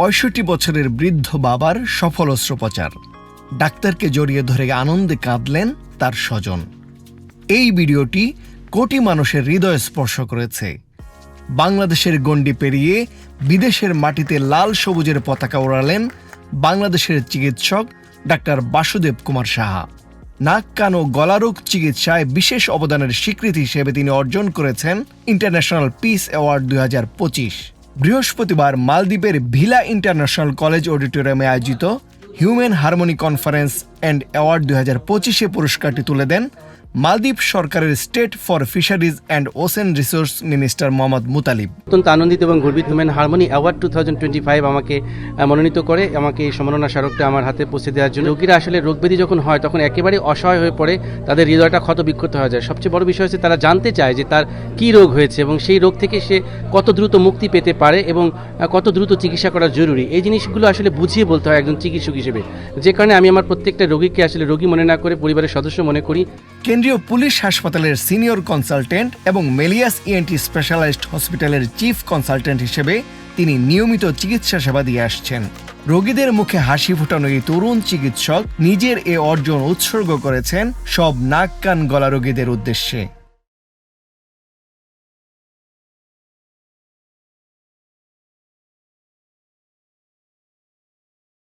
পঁয়ষট্টি বছরের বৃদ্ধ বাবার সফল অস্ত্রোপচার ডাক্তারকে জড়িয়ে ধরে আনন্দে কাঁদলেন তার স্বজন। এই ভিডিওটি কোটি মানুষের হৃদয় স্পর্শ করেছে বাংলাদেশের গণ্ডি পেরিয়ে বিদেশের মাটিতে লাল সবুজের পতাকা ওড়ালেন বাংলাদেশের চিকিৎসক ডাক্তার বাসুদেব কুমার সাহা। নাক, কান ও গলারোগ চিকিৎসায় বিশেষ অবদানের স্বীকৃতি হিসেবে তিনি অর্জন করেছেন ইন্টারন্যাশনাল পিস অ্যাওয়ার্ড দুই হাজার পঁচিশ। বৃহস্পতিবার মালদ্বীপের ভিলা ইন্টারন্যাশনাল কলেজ অডিটোরিয়ামে আয়োজিত human harmony conference and award দুই হাজার পঁচিশে পুরস্কারটি তুলে দেন মালদ্বীপ সরকারের state for fisheries and ocean resource minister Mohamed Mutalib. অত্যন্ত আনন্দিত এবং গর্বিত human harmony award two thousand twenty five আমাকে মনোনীত করে আমাকে এই সম্মাননা স্মারকটা আমার হাতে পৌঁছে দেওয়ার জন্য। রোগীরা আসলে রোগব্যাধি যখন হয় তখন একেবারে অসহায় হয়ে পড়ে তাদের হৃদয়টা ক্ষত বিক্ষত হয়ে যায়। সবচেয়ে বড় বিষয় হচ্ছে তারা জানতে চায় যে তার কী রোগ হয়েছে এবং সেই রোগ থেকে সে কত দ্রুত মুক্তি পেতে পারে এবং কত দ্রুত চিকিৎসা করা জরুরি। এই জিনিসগুলো আসলে বুঝিয়ে বলতে হয় একজন চিকিৎসক হিসেবে। যে কারণে আমি আমার প্রত্যেকটা রোগীকে আসলে রোগী মনে না করে পরিবারের সদস্য মনে করি। কেন্দ্রীয় পুলিশ হাসপাতালের সিনিয়র কনসালটেন্ট এবং মেলিয়াস ইএনটি স্পেশালাইজড হসপিটালের চিফ কনসালটেন্ট হিসেবে তিনি নিয়মিত চিকিৎসা সেবা দিয়ে আসছেন। রোগীদের মুখে হাসি ফোটানো এই তরুণ চিকিৎসক নিজের এ অর্জন উৎসর্গ করেছেন সব নাক কান গলা রোগীদের উদ্দেশ্যে।